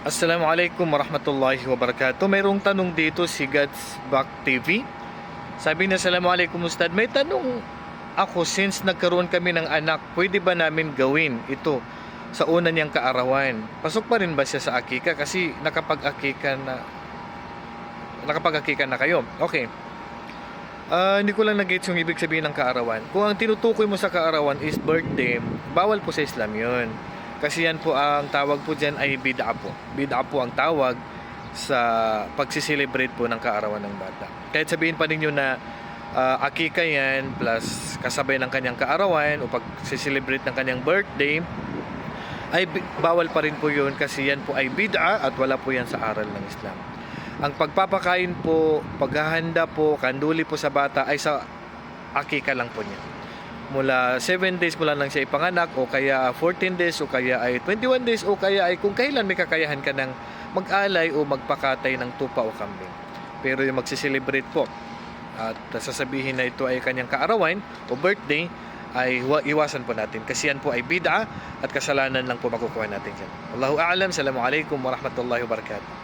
Assalamualaikum warahmatullahi wabarakatuh. Mayroong tanong dito si God's Back TV. Sabi niya, Assalamualaikum Ustad. May tanong ako, since nagkaroon kami ng anak, pwede ba namin gawin ito sa una niyang kaarawan? Pasok pa rin ba siya sa akika? Kasi nakapag-akika na nakapag-akika na kayo. Okay. Ah, hindi ko lang nag-gets yung ibig sabihin ng kaarawan. Kung ang tinutukoy mo sa kaarawan is birthday, bawal po sa Islam yun. Kasi yan po ang tawag po dyan ay bid'a po. Bid'a po ang tawag sa pagsiselebrate po ng kaarawan ng bata. Kahit sabihin pa ninyo na ah, akika yan plus kasabay ng kanyang kaarawan o pagsiselebrate ng kanyang birthday, ay bawal pa rin po yun kasi yan po ay bid'a at wala po yan sa aral ng Islam. Ang pagpapakain po, paghahanda po, kanduli po sa bata ay sa akika lang po niya. Mula 7 days mula lang siya ipanganak o kaya 14 days o kaya ay 21 days o kaya ay kung kailan may kakayahan ka ng mag-alay o magpakatay ng tupa o kambing. Pero yung magsiselebrate po at sasabihin na ito ay kanyang kaarawan o birthday ay wa- iwasan po natin kasi yan po ay bid'a at kasalanan lang po makukuha natin dyan. Allahu a'lam. Assalamualaikum warahmatullahi wabarakatuh.